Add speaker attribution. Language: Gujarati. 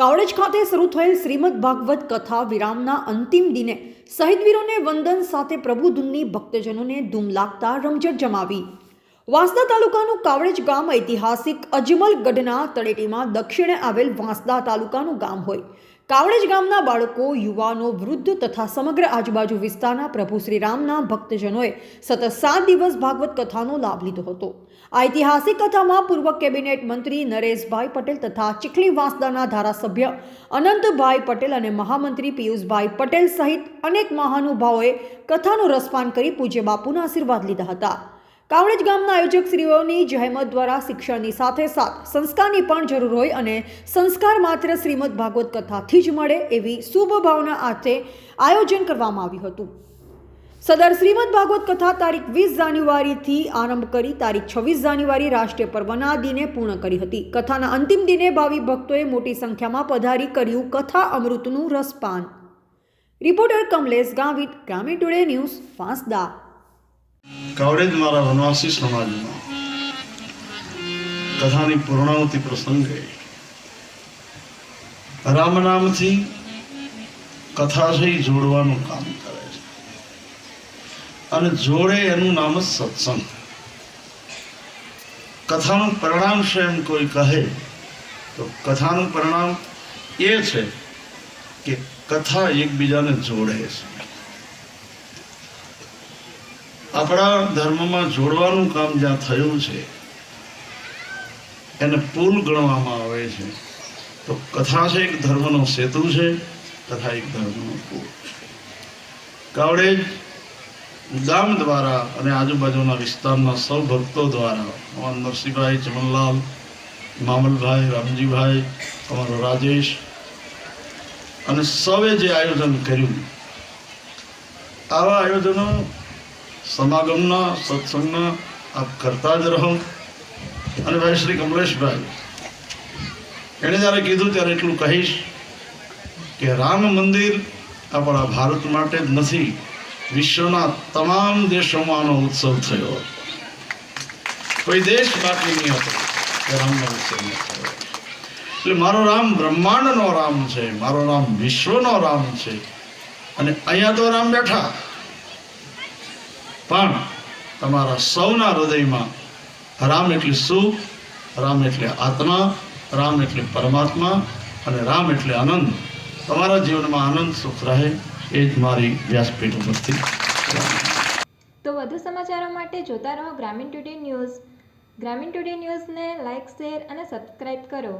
Speaker 1: કાવડેજ ખાતે શરૂ થયેલ શ્રીમદ ભાગવત કથા વિરામના અંતિમ દિને શહીદવીરોને વંદન સાથે પ્રભુધૂનની ભક્તજનોને ધૂમ લાગતા રમઝટ જમાવી. વાંસદા તાલુકાનું કાવડેજ ગામ ઐતિહાસિક અજમલગઢના તળેટીમાં દક્ષિણે આવેલ વાંસદા તાલુકાનું ગામ હોય. કાવડેજ ગામના બાળકો, યુવાનો, વૃદ્ધ તથા સમગ્ર આજુબાજુ વિસ્તારના પ્રભુ શ્રીરામના ભક્તજનોએ સતત સાત દિવસ ભાગવત કથાનો લાભ લીધો હતો. ઐતિહાસિક કથામાં પૂર્વ કેબિનેટ મંત્રી નરેશભાઈ પટેલ તથા ચીખલી વાંસદાના ધારાસભ્ય અનંતભાઈ પટેલ અને મહામંત્રી પિયુષભાઈ પટેલ સહિત અનેક મહાનુભાવોએ કથાનું રસપાન કરી પૂજ્ય બાપુના આશીર્વાદ લીધા હતા. કાવડેજ ગામના આયોજક શ્રીઓની જહેમત દ્વારા શિક્ષણની સાથે સાથ, સંસ્કારની પણ જરૂર હોય અને સંસ્કાર માત્ર શ્રીમદ ભાગવત કથાથી જ મળે એવી શુભ ભાવના આથે આયોજન કરવામાં આવ્યું હતું. સદર શ્રીમદ ભાગવત કથા તારીખ વીસ જાન્યુઆરીથી આરંભ કરી તારીખ છવ્વીસ જાન્યુઆરી રાષ્ટ્રીય પર્વના દિને પૂર્ણ કરી હતી. કથાના અંતિમ દિને ભાવિ ભક્તોએ મોટી સંખ્યામાં પધારી કર્યું કથા અમૃતનું રસપાન. Reporter Kamlesh Gavit, Gramin today news Vansda
Speaker 2: Kavdej મારા વનવાસી સમાજમાં કથાની પૂર્ણાવતિ પ્રસંગે રામ નામથી કથાશય જોડવાનું કામ કરે છે. અને જોડે એનું નામ જ સત્સંગ. કથાનું પરિણામ છે એમ કોઈ કહે તો કથાનું પરિણામ એ છે કે કથા એકબીજાને જોડે છે. આપણા ધર્મમાં જોડવાનું કામ જ્યાં થયું છે, એને પુલ ગણવામાં આવે છે. તો કથા છે એક ધર્મનો સેતુ છે કથા એક ધર્મનો પુલ. કાવડેજ ગામ દ્વારા અને આજુબાજુના વિસ્તારના સૌ ભક્તો દ્વારા, અમારા નરસિંહભાઈ, ચમનલાલ, મામલભાઈ, રામજીભાઈ, અમારો રાજેશ, અને સૌએ જે આયોજન કર્યું, આવા આયોજનો સમાગમના સત્સંગના આપ કરતા જ રહો. અને ભાઈ શ્રી કમલેશભાઈ એણે જ્યારે કીધું ત્યારે એટલું કહીશ કે રામ મંદિર આપણા ભારત માટે જ નથી, વિશ્વના તમામ દેશોમાં આનો ઉત્સવ થયો. કોઈ દેશ બાકી નહીં હતો કે થયો. એટલે મારો રામ બ્રહ્માંડનો રામ છે, મારો રામ વિશ્વનો રામ છે. અને અહીંયા તો રામ બેઠા. પણ તમારા સૌના હૃદયમાં રામ એટલે સુખ, રામ એટલે આત્મા, રામ એટલે પરમાત્મા અને રામ એટલે આનંદ. તમારા જીવનમાં આનંદ, સુખ રહે એ જ મારી વ્યાસપીઠ ઉપરથી.
Speaker 3: તો વધુ સમાચારો માટે જોતા રહો Gramin Today News. Gramin Today ન્યૂઝને લાઇક શેર અને સબસ્ક્રાઇબ કરો.